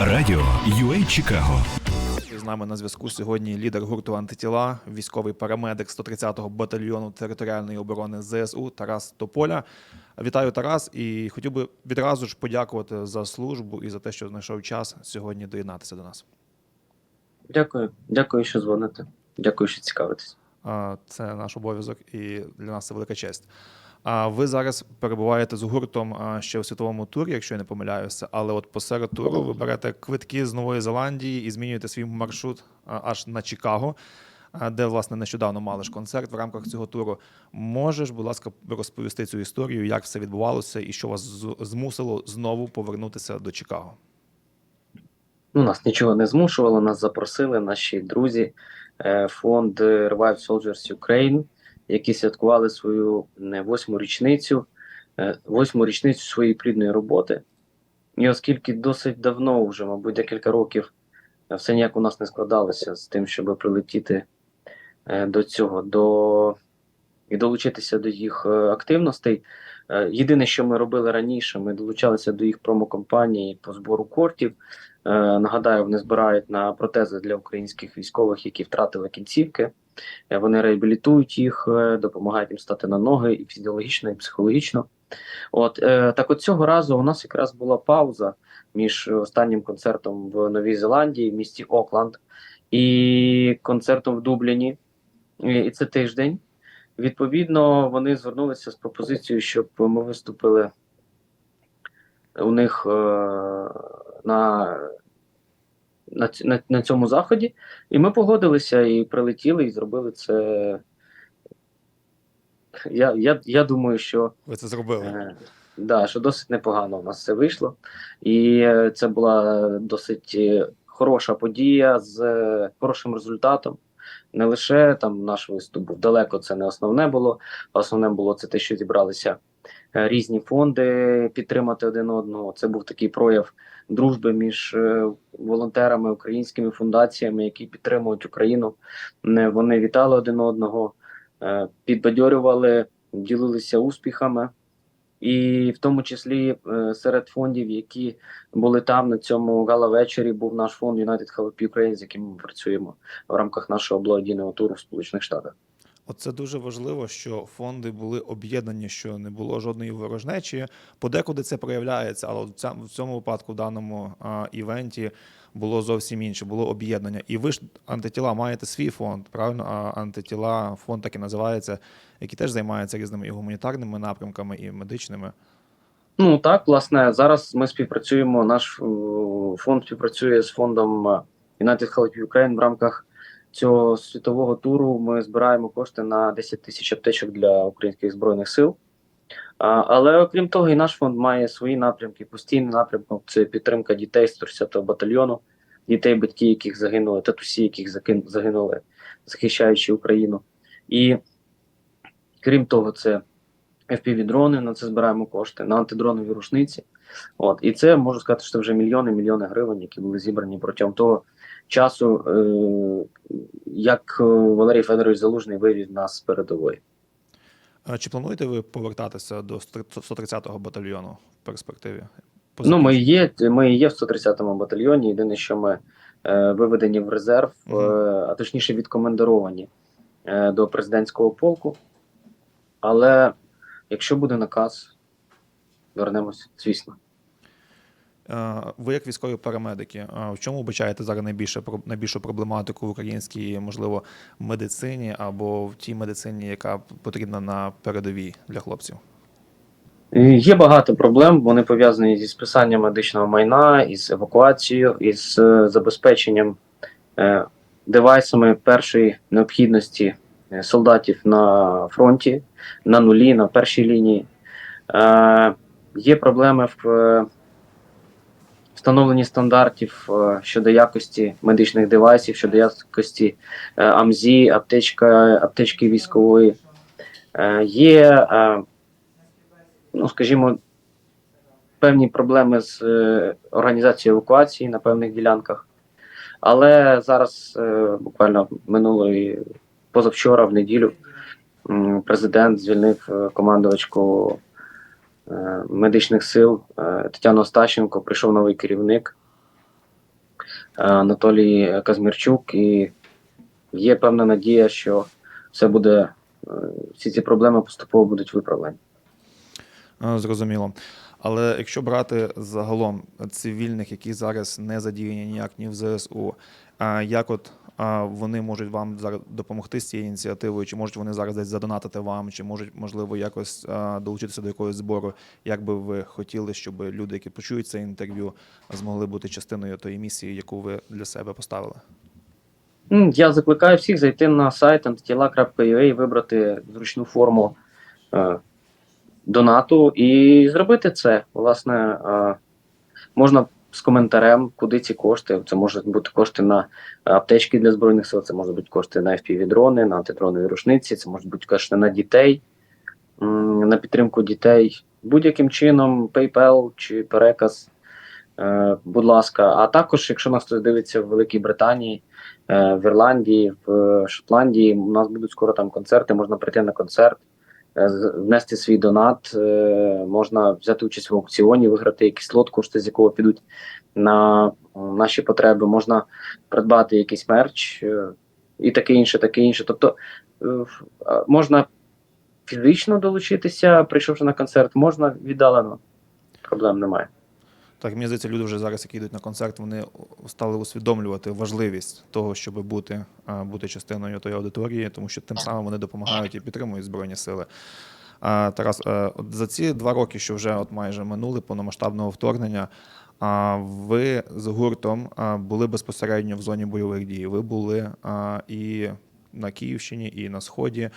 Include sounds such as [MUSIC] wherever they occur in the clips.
Радіо UA Чикаго. З нами на зв'язку сьогодні лідер гурту антитіла, військовий парамедик 130-го батальйону територіальної оборони ЗСУ Тарас Тополя. Вітаю, Тарас, і хотів би відразу ж подякувати за службу і за те, що знайшов час сьогодні доєднатися до нас. Дякую, дякую, що дзвоните. Дякую, що цікавитесь. Це наш обов'язок, і для нас це велика честь. А ви зараз перебуваєте з гуртом ще в світовому турі, якщо я не помиляюся, але от посеред туру ви берете квитки з Нової Зеландії і змінюєте свій маршрут аж на Чикаго, де власне нещодавно мали ж концерт в рамках цього туру. Можеш, будь ласка, розповісти цю історію, як все відбувалося і що вас змусило знову повернутися до Чикаго? Ну, нас нічого не змушувало, нас запросили наші друзі, е, фонд Revive Soldiers Ukraine, які святкували свою восьму річницю, е, восьму річницю своєї плідної роботи. І оскільки досить давно, вже, мабуть, декілька років, все ніяк у нас не складалося з тим, щоб прилетіти е, до цього, до і долучитися до їх е, активностей. Єдине, що ми робили раніше, ми долучалися до їх промокомпанії по збору кортів. Нагадаю, вони збирають на протези для українських військових, які втратили кінцівки. Е, Вони реабілітують їх, е, допомагають їм стати на ноги і фізіологічно, і психологічно. От е, так, от цього разу у нас якраз була пауза між останнім концертом в Новій Зеландії, в місті Окланд, і концертом в Дубліні. І це тиждень. Відповідно, вони звернулися з пропозицією, щоб ми виступили у них е, на, на, на, на цьому заході, і ми погодилися і прилетіли, і зробили це. Я, я, я думаю, що Ви це зробили? Е, Да, що досить непогано у нас все вийшло. І е, це була досить е, хороша подія з е, хорошим результатом. Не лише там наш виступ був далеко, це не основне було. Основне було це те, що зібралися е, різні фонди підтримати один одного. Це був такий прояв дружби між е, волонтерами, українськими фундаціями, які підтримують Україну. Не- Вони вітали один одного, е, підбадьорювали, ділилися успіхами. І в тому числі е, серед фондів, які були там на цьому гала-вечорі, був наш фонд United Help Ukraine, з яким ми працюємо в рамках нашого благодійного туру в Сполучених Штатах. Оце дуже важливо, що фонди були об'єднані, що не було жодної ворожнечі. Подекуди це проявляється, але в цьому випадку, в даному а, івенті, було зовсім інше, було об'єднання. І ви ж антитіла маєте свій фонд, правильно? А антитіла фонд так і називається, який теж займається різними і гуманітарними напрямками, і медичними. Ну так, власне, зараз ми співпрацюємо. Наш фонд співпрацює з фондом United Help Ukraine в рамках цього світового туру. Ми збираємо кошти на 10 тисяч аптечок для українських збройних сил. Але окрім того, і наш фонд має свої напрямки. Постійний напрямок це підтримка дітей з 30-го батальйону, дітей, батьки, яких загинули, татусі, яких загинули, захищаючи Україну. І крім того, це FPV-дрони, на це збираємо кошти, на антидронові рушниці. От, і це можу сказати, що вже мільйони мільйони гривень, які були зібрані протягом того часу, е- як Валерій Федорович Залужний вивів нас з передової. Чи плануєте ви повертатися до 130-го батальйону в перспективі? По Ну, ми є, ми є в 130-му батальйоні. Єдине, що ми е, виведені в резерв, е, а точніше відкомендовані е, до президентського полку. Але якщо буде наказ, вернемось, звісно. Е, Ви як військові парамедики, е, в чому вбачаєте зараз найбільше найбільшу проблематику в українській, можливо, медицині або в тій медицині, яка потрібна на передовій для хлопців? Е, Є багато проблем. Вони пов'язані зі списанням медичного майна, із евакуацією, із забезпеченням девайсами першої необхідності солдатів на фронті, на нулі, на першій лінії. Є проблеми в встановленні стандартів е, щодо якості медичних девайсів, щодо якості е, АМЗІ, аптечка, аптечки військової. Е, Є ну, скажімо, певні проблеми з організацією евакуації на певних ділянках. Але зараз, буквально минулої, позавчора, в неділю, президент звільнив командувачку медичних сил е, Тетяну Остащенко, прийшов новий керівник. Анатолій Казмірчук, і є певна надія, що все буде, е, всі ці проблеми поступово будуть виправлені. Е, Зрозуміло. Але якщо брати загалом цивільних, які зараз не задіяні ніяк ні в ЗСУ, як от вони можуть вам зараз допомогти з цією ініціативою? Чи можуть вони зараз десь задонатити вам, чи можуть можливо якось долучитися до якогось збору? Як би ви хотіли, щоб люди, які почують це інтерв'ю, змогли бути частиною тої місії, яку ви для себе поставили? Я закликаю всіх зайти на сайт antitila.ua і вибрати зручну форму е, донату і зробити це. Власне, е, можна з коментарем, куди ці кошти. Це можуть бути кошти на аптечки для збройних сил, це можуть бути кошти на FPV-дрони, на антидронові рушниці, це можуть бути кошти на дітей, на підтримку дітей. Будь-яким чином, PayPal чи переказ. Е, будь ласка, а також, якщо нас хтось дивиться в Великій Британії, е, в Ірландії, в Шотландії. У нас будуть скоро там концерти, можна прийти на концерт, е, внести свій донат, е, можна взяти участь в аукціоні, виграти якийсь лот, кошти з якого підуть на наші потреби, можна придбати якийсь мерч е, і таке інше, таке інше. Тобто е, можна фізично долучитися, прийшовши на концерт, можна віддалено. Проблем немає. Так, мені здається, люди вже зараз, які йдуть на концерт, вони стали усвідомлювати важливість того, щоб бути, бути частиною тої аудиторії, тому що тим самим вони допомагають і підтримують збройні сили. А, Тарас, е, от за ці два роки, що вже от майже минули повномасштабного вторгнення, а, ви з гуртом були безпосередньо в зоні бойових дій. Ви були і на Київщині, і на Сході.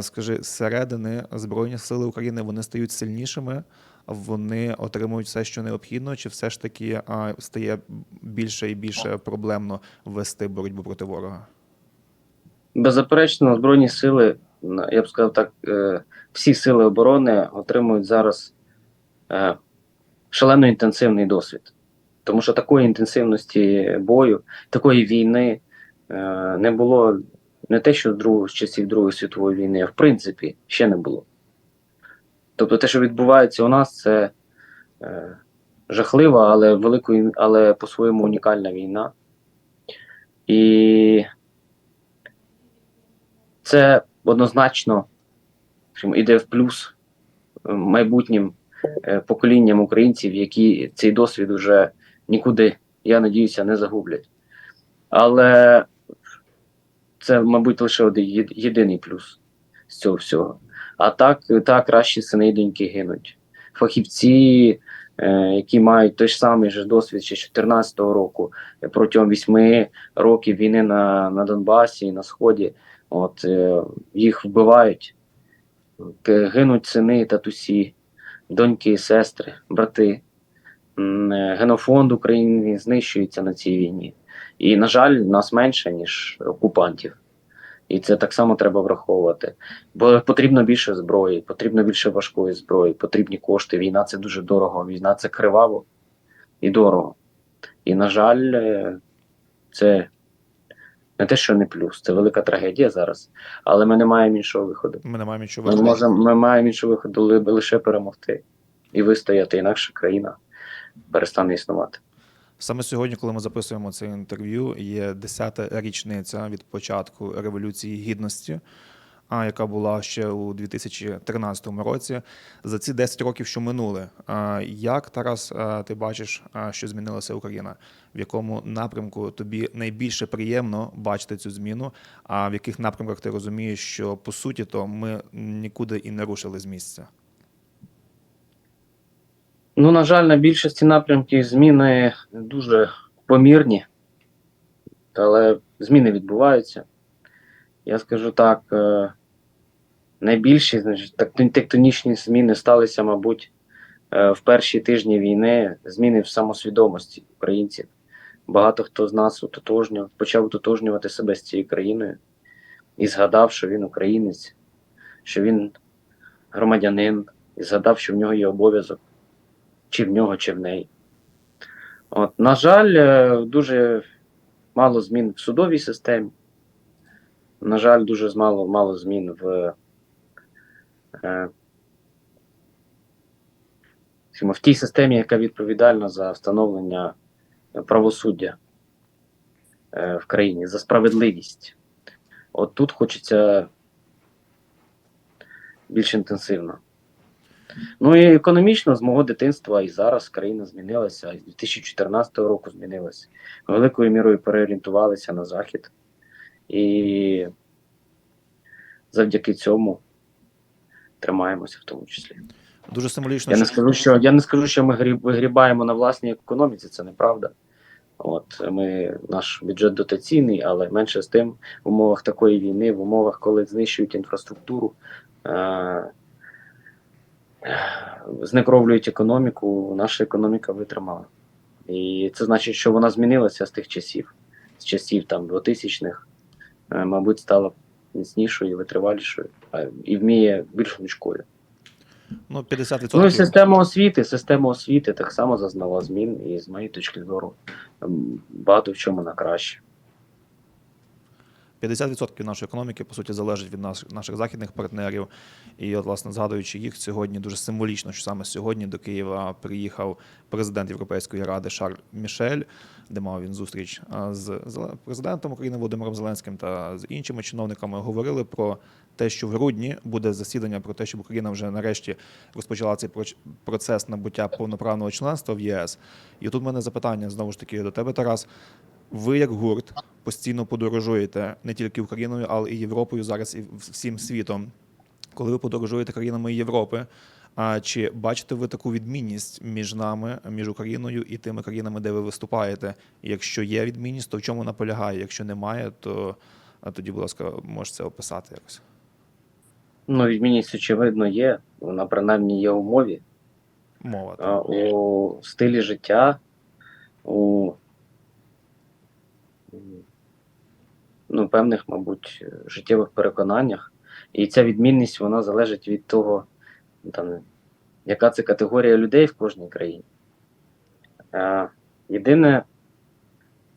Скажи, зсередини Збройні Сили України вони стають сильнішими, вони отримують все, що необхідно, чи все ж таки стає більше і більше проблемно вести боротьбу проти ворога? Беззаперечно, Збройні сили, я б сказав так, е, всі сили оборони отримують зараз е, шалено інтенсивний досвід. Тому що такої інтенсивності бою, такої війни е, не було не те, що з, другого, з часів Другої світової війни, а в принципі ще не було. Тобто те, що відбувається у нас, це е, жахлива, але великою, але по-своєму унікальна війна. І це однозначно іде в плюс е, майбутнім е, поколінням українців, які цей досвід вже нікуди, я надіюся, не загублять. Але це, мабуть, лише один єдиний плюс з цього всього. А так, так кращі сини і доньки гинуть. Фахівці, е, які мають той ж самий же досвід ще з 2014 року, е, протягом вісьми років війни на, на Донбасі на Сході, от е, їх вбивають, гинуть сини, татусі, доньки, сестри, брати. Е, Генофонд України знищується на цій війні. І, на жаль, нас менше, ніж окупантів. І це так само треба враховувати. Бо потрібно більше зброї, потрібно більше важкої зброї, потрібні кошти. Війна це дуже дорого. Війна це криваво і дорого. І, на жаль, е, це не те, що не плюс, це велика трагедія зараз. Але ми не маємо іншого виходу. Ми не маємо нічого Ми, можемо, ми маємо іншого виходу ли- лише перемогти і вистояти, інакше країна перестане існувати. Саме сьогодні, коли ми записуємо це інтерв'ю, є 10-та річниця від початку Революції Гідності, а, яка була ще у 2013 році. За ці 10 років, що минули, як Тарас, ти бачиш, що змінилася Україна? В якому напрямку тобі найбільше приємно бачити цю зміну? А в яких напрямках ти розумієш, що по суті то ми нікуди і не рушили з місця? Ну, на жаль, на більшості напрямків зміни дуже помірні, але зміни відбуваються. Я скажу так, е, найбільші значить, тектонічні зміни сталися, мабуть, е, в перші тижні війни, зміни в самосвідомості українців. Багато хто з нас ототожнював, почав ототожнювати себе з цією країною і згадав, що він українець, що він громадянин, і згадав, що в нього є обов'язок чи в нього, чи в неї. От, на жаль, е, дуже мало змін в судовій системі. На жаль, дуже мало, мало змін в, е, в тій системі, яка відповідальна за встановлення правосуддя е, в країні, за справедливість. От тут хочеться більш інтенсивно. Ну і економічно з мого дитинства і зараз країна змінилася, і з 2014 року змінилася. Великою мірою переорієнтувалися на захід. І завдяки цьому тримаємося в тому числі. Дуже символічно, Я не скажу, що я не скажу, що ми гріб- вигрібаємо на власній економіці, це неправда. От ми наш бюджет дотаційний, але менше з тим в умовах такої війни, в умовах, коли знищують інфраструктуру, е- знекровлюють економіку, наша економіка витримала. І це значить, що вона змінилася з тих часів, з часів там 2000-х, е, мабуть, стала міцнішою, витривалішою і вміє більш гнучкою. ну, 50%. Ну і система освіти, система освіти так само зазнала змін, і з моєї точки зору багато в чому на краще. 50% нашої економіки, по суті, залежить від нас, наших західних партнерів. І, от, власне, згадуючи їх, сьогодні дуже символічно, що саме сьогодні до Києва приїхав президент Європейської ради Шарль Мішель, де мав він зустріч з президентом України Володимиром Зеленським та з іншими чиновниками. Говорили про те, що в грудні буде засідання про те, щоб Україна вже нарешті розпочала цей процес набуття повноправного членства в ЄС. І тут в мене запитання знову ж таки до тебе, Тарас. Ви як гурт постійно подорожуєте не тільки Україною, але і Європою зараз і всім світом. Коли ви подорожуєте країнами Європи, а чи бачите ви таку відмінність між нами, між Україною і тими країнами, де ви виступаєте? Якщо є відмінність, то в чому вона полягає? Якщо немає, то тоді, будь ласка, можете це описати якось. Ну, відмінність, очевидно, є. Вона принаймні є у мові, Мова. а, у стилі життя, у ну, певних, мабуть, життєвих переконаннях. І ця відмінність вона залежить від того, там, яка це категорія людей в кожній країні. Е, єдине,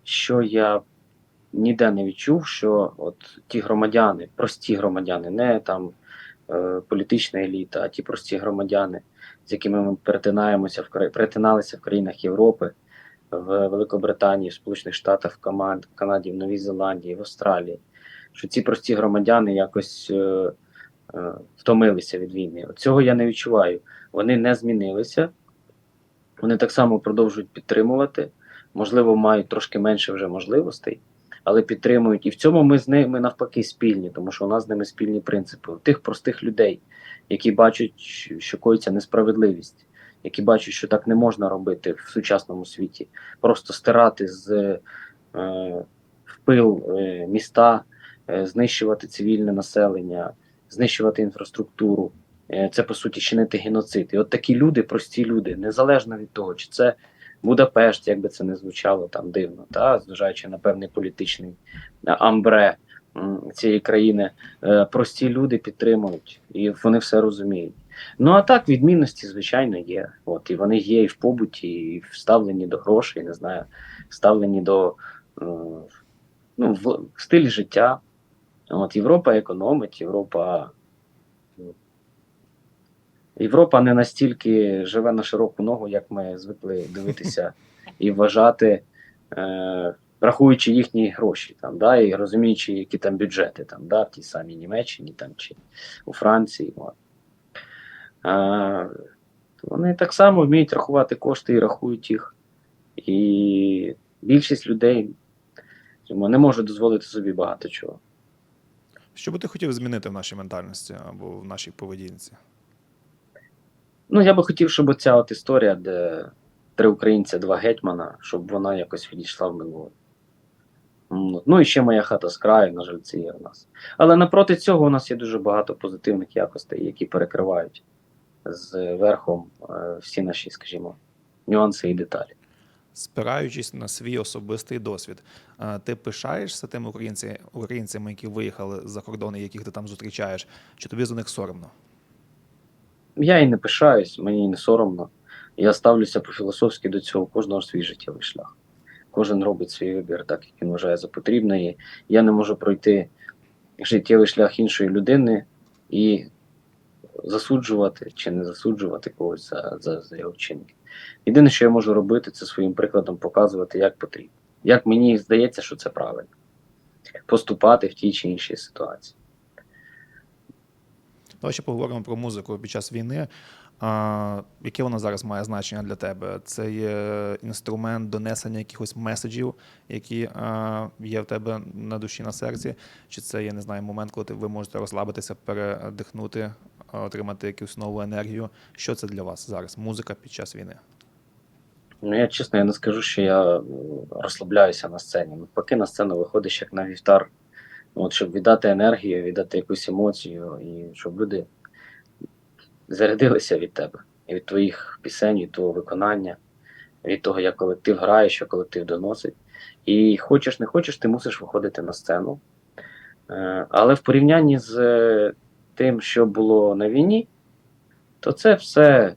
що я ніде не відчув, що от ті громадяни, прості громадяни, не там е, політична еліта, а ті прості громадяни, з якими ми перетинаємося в перетиналися в країнах Європи, в Великобританії, в Сполучених Штатах, в Канаді, в Новій Зеландії, в Австралії, що ці прості громадяни якось е, е, втомилися від війни. От цього я не відчуваю. Вони не змінилися, вони так само продовжують підтримувати, можливо, мають трошки менше вже можливостей, але підтримують. І в цьому ми з ними навпаки спільні, тому що у нас з ними спільні принципи. У тих простих людей, які бачать, що коїться несправедливість, які бачать, що так не можна робити в сучасному світі, просто стирати з е, в пил е, міста, е, знищувати цивільне населення, знищувати інфраструктуру. Е, Це по суті чинити геноцид. І от такі люди, прості люди, незалежно від того, чи це Будапешт, як би це не звучало там дивно, та зважаючи на певний політичний е, амбре цієї країни, е, прості люди підтримують і вони все розуміють. Ну а так, відмінності, звичайно, є. От і вони є і в побуті, і в ставленні до грошей, не знаю, ставленні до е, ну, в, стилі життя. От Європа економить, Європа. Європа не настільки живе на широку ногу, як ми звикли дивитися і вважати, е, рахуючи їхні гроші, там, да, і розуміючи, які там бюджети там, да, в тій самій Німеччині там, чи у Франції. От. Вони так само вміють рахувати кошти і рахують їх. І більшість людей не може дозволити собі багато чого. Що би ти хотів змінити в нашій ментальності або в нашій поведінці? Ну, я би хотів, щоб ця от історія, де три українця, два гетьмана, щоб вона якось відійшла в минуле. Ну і ще моя хата з краю, на жаль, це є в нас. Але напроти цього у нас є дуже багато позитивних якостей, які перекривають з верхом е, всі наші, скажімо, нюанси і деталі. Спираючись на свій особистий досвід, ти пишаєшся тими українці, українцями, які виїхали за кордон і яких ти там зустрічаєш, чи тобі за них соромно? Я і не пишаюсь, мені і не соромно. Я ставлюся по-філософськи до цього, кожного свій життєвий шлях. Кожен робить свій вибір так, як він вважає за потрібне. І я не можу пройти життєвий шлях іншої людини і засуджувати чи не засуджувати когось за, за, за його вчинки. Єдине, що я можу робити, це своїм прикладом показувати, як потрібно. як мені здається, що це правильно. Поступати в тій чи іншій ситуації. Давай ще поговоримо про музику під час війни. А, яке вона зараз має значення для тебе? Це є інструмент донесення якихось меседжів, які а, є в тебе на душі на серці? Чи це є, не знаю, момент, коли ви можете розслабитися, передихнути, отримати якусь нову енергію? Що це для вас зараз? Музика під час війни? Ну, я чесно, я не скажу, що я е, розслабляюся на сцені. Навпаки, на сцену виходиш як на вівтар, от, щоб віддати енергію, віддати якусь емоцію, і щоб люди зарядилися від тебе, і від твоїх пісень, від твого виконання, від того, як колектив грає, що колектив доносить. І хочеш, не хочеш, ти мусиш виходити на сцену. Е, Але в порівнянні з е, тим, що було на війні, то це все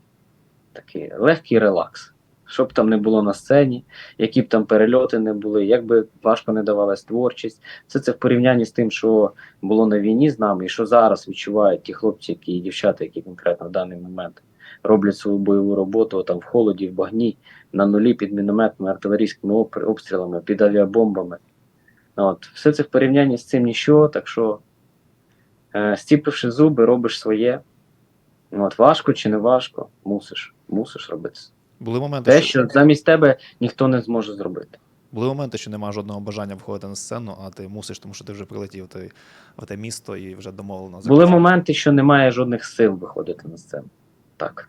такий легкий релакс. Що б там не було на сцені, які б там перельоти не були, як би важко не давалась творчість. Все це в порівнянні з тим, що було на війні з нами, і що зараз відчувають ті хлопці, які і дівчата, які конкретно в даний момент роблять свою бойову роботу там в холоді, в багні, на нулі під мінометами, артилерійськими обстрілами, під авіабомбами. От. Все це в порівнянні з цим ніщо, так що стіпивши зуби, робиш своє. От, важко чи не важко, мусиш, мусиш робити. Були моменти, Те, що, що замість тебе ніхто не зможе зробити. були моменти, що немає жодного бажання виходити на сцену, а ти мусиш, тому що ти вже прилетів те, в те місто і вже домовлено. Були моменти, що немає жодних сил виходити на сцену. Так.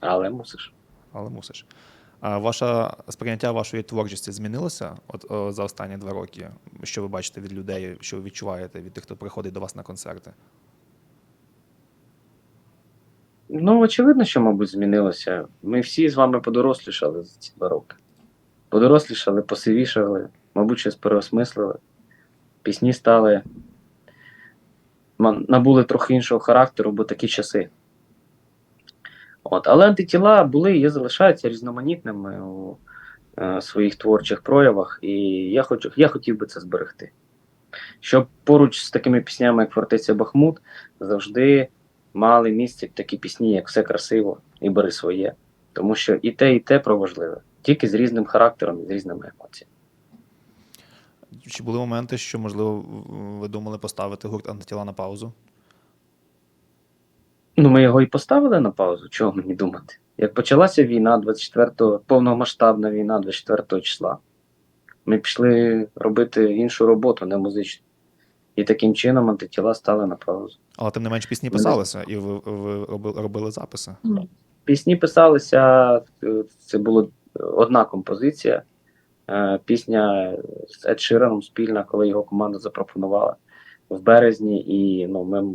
Але мусиш. але мусиш. Ваше сприйняття вашої творчості змінилося от, за останні два роки? Що ви бачите від людей, що ви відчуваєте від тих, хто приходить до вас на концерти? Ну, очевидно, що, мабуть, змінилося. Ми всі з вами подорослішали за ці два роки. Подорослішали, посивішали, мабуть, щось переосмислили. Пісні стали. набули трохи іншого характеру, бо такі часи. От. Але антитіла були і залишаються різноманітними у е, своїх творчих проявах, і я, хочу, я хотів би це зберегти. Щоб поруч з такими піснями, як Фортеця Бахмут, завжди мали місце такі пісні, як Все красиво і бери своє. Тому що і те, і те про важливе, тільки з різним характером і з різними емоціями. Чи були моменти, що, можливо, ви думали поставити гурт антитіла на паузу? Ми його і поставили на паузу, чого мені думати. Як почалася війна 24-го, повномасштабна війна 24 числа, ми пішли робити іншу роботу, не музичну. І таким чином антитіла стали на паузу. Але тим не менш пісні писалися, і ви, ви робили записи. Пісні писалися, е, це була одна композиція. Е, Пісня з Ед Шираном спільна, коли його команда запропонувала в березні, і ну, ми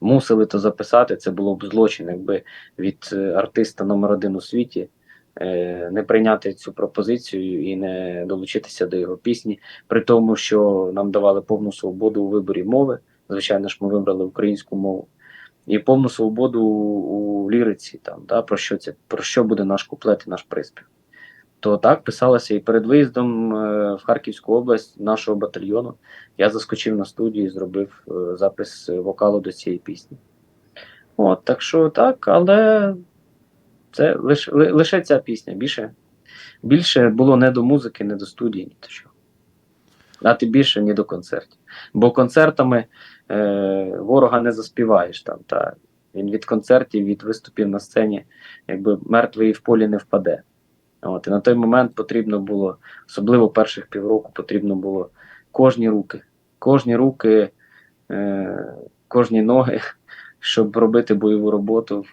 мусили то записати. Це було б злочин, якби від е, артиста номер один у світі е, не прийняти цю пропозицію і не долучитися до його пісні, при тому, що нам давали повну свободу у виборі мови. Звичайно ж, ми вибрали українську мову і повну свободу у, у ліриці, там, да, про що це, про що буде наш куплет і наш приспів. То так писалося і перед виїздом е, в Харківську область нашого батальйону я заскочив на студію і зробив е, запис вокалу до цієї пісні. От, так що так, але це лише, лише ця пісня. Більше, більше було не до музики, не до студії, ні до чого. А ти більше ні до концертів. Бо концертами е, ворога не заспіваєш там. Та він від концертів, від виступів на сцені, якби мертвий в полі не впаде. От, і на той момент потрібно було, особливо перших півроку, потрібно було кожні руки, кожні руки, е, кожні ноги, [LAUGHS] щоб робити бойову роботу,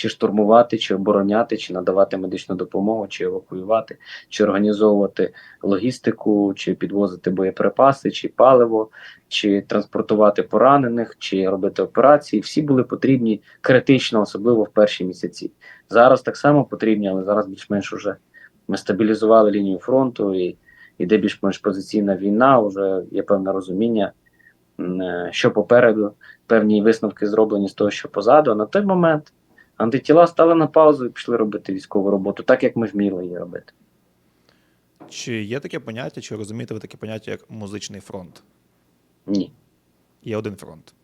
чи штурмувати, чи обороняти, чи надавати медичну допомогу, чи евакуювати, чи організовувати логістику, чи підвозити боєприпаси, чи паливо, чи транспортувати поранених, чи робити операції. Всі були потрібні критично, особливо в перші місяці. Зараз так само потрібні, але зараз більш-менш уже ми стабілізували лінію фронту і йде більш-менш позиційна війна. Вже є певне розуміння, е, що попереду, певні висновки зроблені з того, що позаду. На той момент антитіла стали на паузу і пішли робити військову роботу, так як ми вміли її робити. Чи є таке поняття, чи розумієте ви таке поняття, як музичний фронт? Ні. Є один фронт.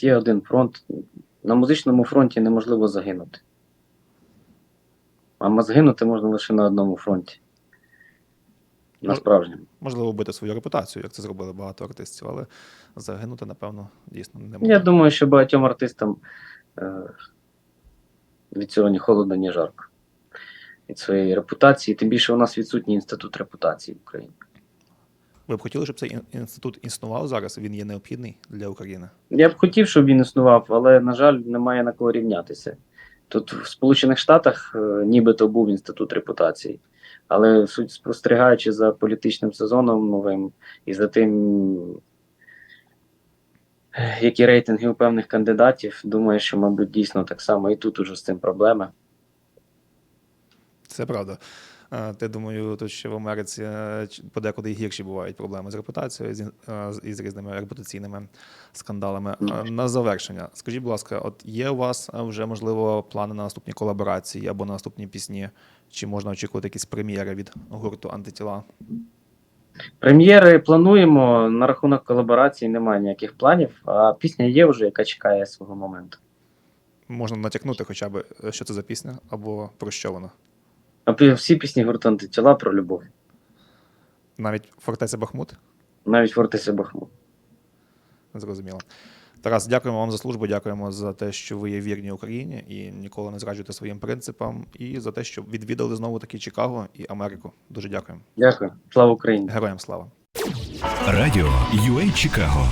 Є один фронт. На музичному фронті неможливо загинути. А згинути можна лише на одному фронті. на справжньому. Можливо, вбити свою репутацію, як це зробили багато артистів, але загинути, напевно, дійсно не Я думаю, що багатьом артистам е, від цього ні холодно, ні жарко. Від своєї репутації, тим більше у нас відсутній інститут репутації в Україні. Ви б хотіли, щоб цей інститут існував зараз? Він є необхідний для України. Я б хотів, щоб він існував, але, на жаль, немає на кого рівнятися. Тут в Сполучених Штатах е, нібито був інститут репутації, але суть спостерігаючи за політичним сезоном новим і за тим, які рейтинги у певних кандидатів, думаю, що, мабуть, дійсно так само і тут уже з цим проблеми. Це правда. Е, Ти думаю, тут ще в Америці е, подекуди гірші бувають проблеми з репутацією е, і з різними репутаційними скандалами. Е, На завершення, скажіть, будь ласка, от є у вас е, вже можливо плани на наступні колаборації або на наступні пісні? Чи можна очікувати якісь прем'єри від гурту антитіла? Прем'єри плануємо. На рахунок колаборації немає ніяких планів, а пісня є вже, яка чекає свого моменту. Можна натякнути, хоча б е, що це за пісня або про що вона? А всі пісні гурту антитіла про любов. Навіть фортеця Бахмут? Навіть Фортеця Бахмут. Зрозуміло. Тарас, дякуємо вам за службу, дякуємо за те, що ви є вірні Україні і ніколи не зраджуєте своїм принципам, і за те, що відвідали знову таки Чикаго і Америку. Дуже дякуємо. Дякую. Слава Україні! Героям слава! Радіо UA Чикаго